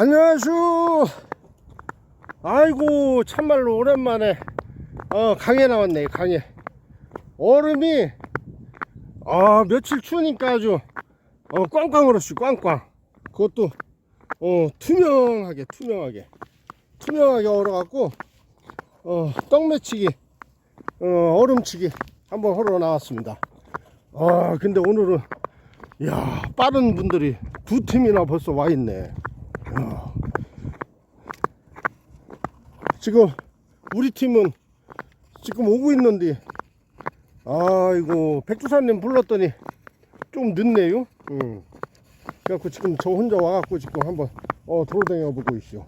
안녕하슈. 아이고 참말로 오랜만에 어 강에 나왔네 강에. 얼음이 아 며칠 추우니까 아주 어 꽝꽝 얼었슈 꽝꽝. 그것도 어 투명하게 투명하게 투명하게 얼어갖고 어 떡매치기 어 얼음치기 한번 하러 나왔습니다. 아 근데 오늘은 야 빠른 분들이 두 팀이나 벌써 와 있네. 야. 지금 우리 팀은 지금 오고 있는데 아이고 백두산님 불렀더니 좀 늦네요. 응. 그래갖고 지금 저 혼자 와갖고 지금 한번 어 돌아다녀 보고 있어.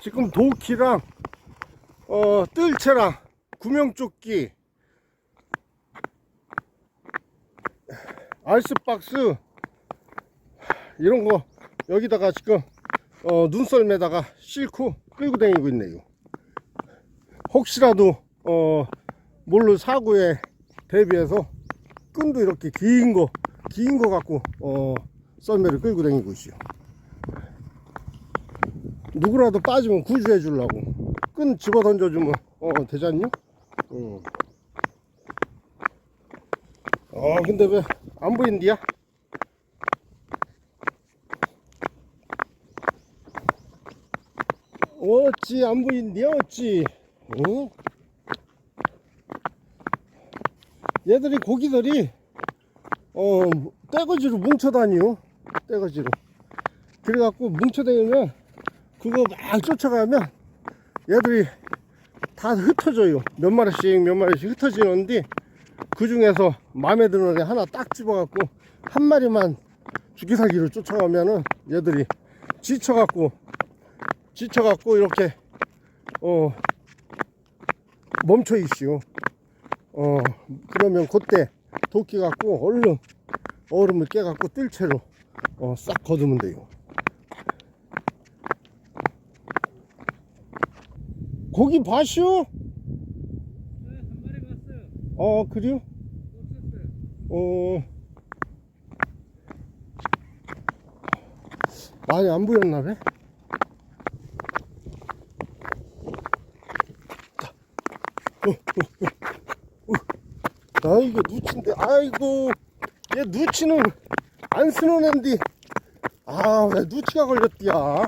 지금 도키랑 어 뜰채랑 구명조끼 아이스박스 이런 거 여기다가 지금 어, 눈썰매다가 싣고 끌고 다니고 있네요. 혹시라도 어, 뭘로 사고에 대비해서 끈도 이렇게 긴 거, 긴 거 갖고 어, 썰매를 끌고 다니고 있어요. 누구라도 빠지면 구조해 주려고 끈 집어 던져 주면 어, 되지 않니? 응. 어, 근데 왜 안 보인디야? 어찌 안 보인디야 어찌? 어? 얘들이 고기들이 어 떼거지로 뭉쳐다니요. 떼거지로. 그래갖고 뭉쳐다니면 그거 막 쫓아가면 얘들이 다 흩어져요. 몇 마리씩 몇 마리씩 흩어지는데 그 중에서 마음에 드는 애 하나 딱 집어갖고 한 마리만 주기사기로 쫓아가면은 얘들이 지쳐갖고 지쳐갖고 이렇게 어 멈춰 있시오. 어 그러면 그때 도끼 갖고 얼른 얼음을 깨갖고 뜰 채로 어, 싹 거두면 돼요. 고기 봐쇼? 네, 한 마리 갔어요. 어 그래요? 없었어요. 어 많이 안 보였나 봐. 아이고 누치인데 아이고. 얘 누치는 안 쓰는 앤디. 아 왜 누치가 걸렸디야?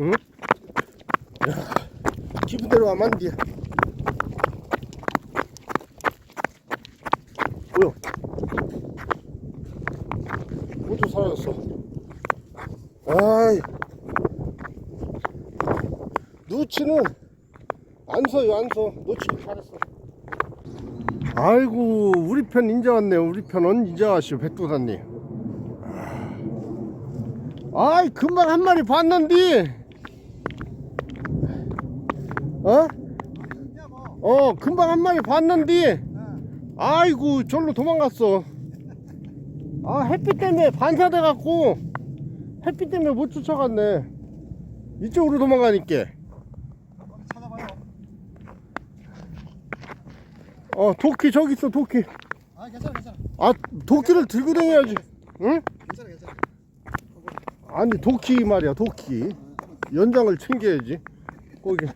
응? 야 기분대로 하면 안돼 뭐야? 모두 사라졌어? 아이. 누치는 안 서요 안서 놓치기 잘했어. 아이고 우리 편 인자 왔네. 우리 편은 인자 왔시오 백두산님 아이 금방 한 마리 봤는데 어? 어 금방 한 마리 봤는데 아이고 절로 도망갔어. 아 햇빛 때문에 반사돼 갖고 햇빛 때문에 못 쫓아갔네. 이쪽으로 도망가니까 찾아봐요. 어 도끼 저기 있어 도끼 아 괜찮아 괜찮아 아 도끼를 들고 다녀야지 응? 괜찮아 괜찮아. 아니 도끼 말이야 도끼 연장을 챙겨야지 거기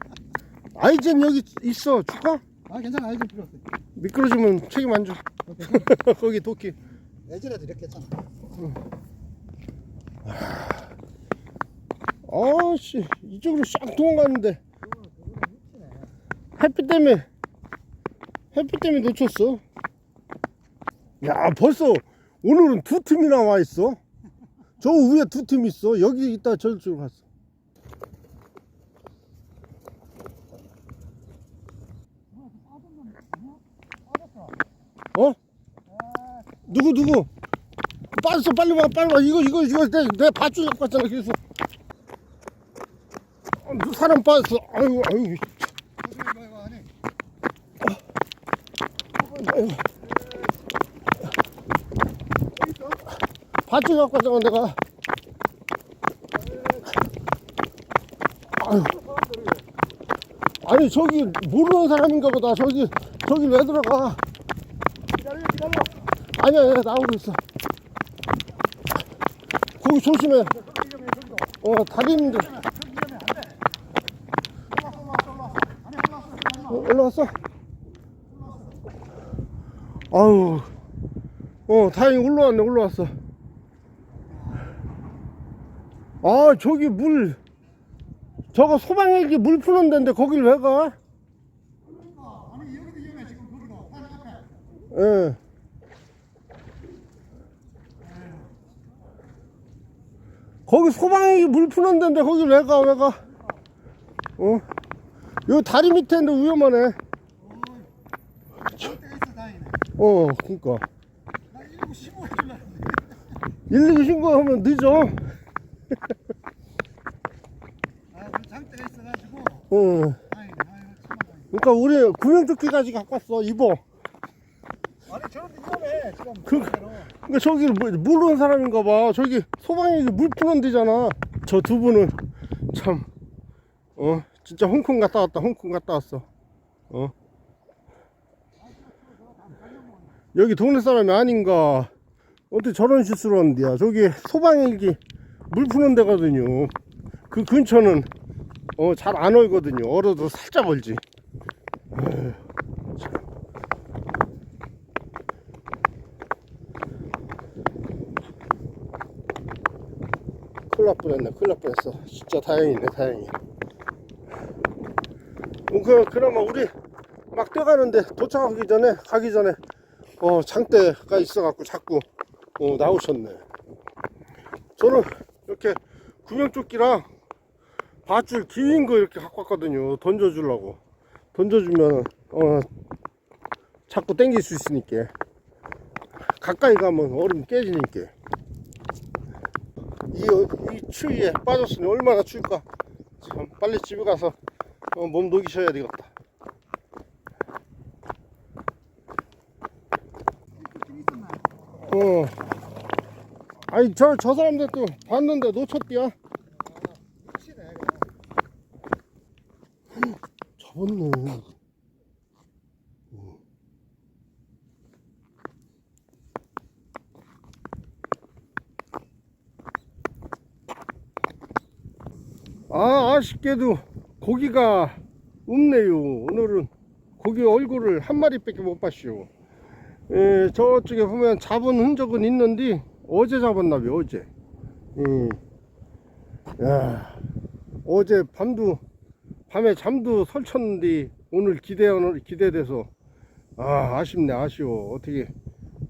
아이젠 여기 있어 줄까? 아 괜찮아 아이좀 필요 없어. 미끄러지면 책임 안져 거기 도끼 예전에도 이렇게 했잖아. 아씨 이쪽으로 싹 도망갔는데 햇빛 때문에 햇빛 때문에 놓쳤어. 야 벌써 오늘은 두 팀이나 와 있어. 저 위에 두 팀 있어. 여기 있다 저쪽으로 갔어. 어? 누구 누구? 빠졌어 빨리 와 빨리 와. 이거 이거 이거 내, 내 밧줄 갖고 왔잖아 그래서 어, 누- 사람 빠졌어. 아이고 아이고 무슨 이거 하니? 아이고. 밧줄 갖고 왔잖아 내가 아유. 아니 저기 모르는 사람인가 보다 저기 저기 왜 들어가 기다려 기다려. 아니야 아니야 나오고 있어 거기 조심해. 어, 다리인데. 어, 올라왔어? 아우, 어, 다행히 올라왔네, 올라왔어. 아, 저기 물, 저거 소방헬기 물 푸는 데인데 거길 왜 가? 아니 여기도 위험해 지금 거기도 산 앞에 예. 거기 소방이 물 푸는 데인데 거길 왜 가, 왜 가? 어? 요 다리 밑에인데 위험하네. 있어 다행이네 어, 그니까. 나119 신고해 줄라 119 신고하면 늦어. 아이고 정말 다행이네 그니까 우리 구명조끼까지 갖고 왔어, 입어. 아니 저런 데 위험해 지금 그- 그대로. 그니까 저기 뭐- 모르는 사람인가 봐. 저기 소방이 물 푸는 데잖아. 저 두 분은 참, 어, 진짜 홍콩 갔다 왔다, 홍콩 갔다 왔어. 어. 여기 동네 사람이 아닌가. 어떻게 저런 실수를 하는데야. 저기 소방헬기 물 푸는 데거든요. 그 근처는, 어, 잘 안 얼거든요. 얼어도 살짝 얼지. 에휴, 참. 큰일 날 뻔했네 큰일 날 뻔했어 진짜 다행이네 다행히 어, 그, 그나마 우리 막 뛰어가는데 도착하기 전에 가기 전에 어 장대가 있어갖고 자꾸 어, 나오셨네 저는 이렇게 구명조끼랑 밧줄 긴 거 이렇게 갖고 왔거든요. 던져주려고. 던져주면 어 자꾸 땡길 수 있으니까. 가까이 가면 얼음 깨지니까. 이, 이 추위에 빠졌으니 얼마나 추울까? 참 빨리 집에 가서 어, 몸 녹이셔야 되겠다. 어 아니 저, 저 사람들도 봤는데 놓쳤디야? 접었네 아 아쉽게도 고기가 없네요. 오늘은 고기 얼굴을 한 마리밖에 못 봤쇼 예, 저쪽에 보면 잡은 흔적은 있는데 어제 잡았나봐요 어제. 예. 야, 어제 밤도 밤에 잠도 설쳤는데 오늘 기대 기대돼서 아 아쉽네 아쉬워. 어떻게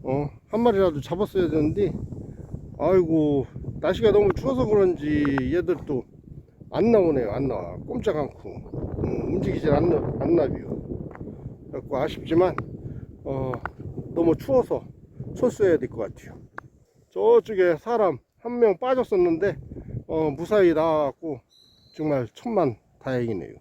어? 한 마리라도 잡았어야 되는데 아이고 날씨가 너무 추워서 그런지 얘들도 안 나오네요 안 나와. 꼼짝 않고. 음, 움직이질 않나 않나비요. 그래갖고 아쉽지만 어 너무 추워서 철수해야 될 것 같아요 저쪽에 사람 한 명 빠졌었는데 어 무사히 나와갖고 정말 천만 다행이네요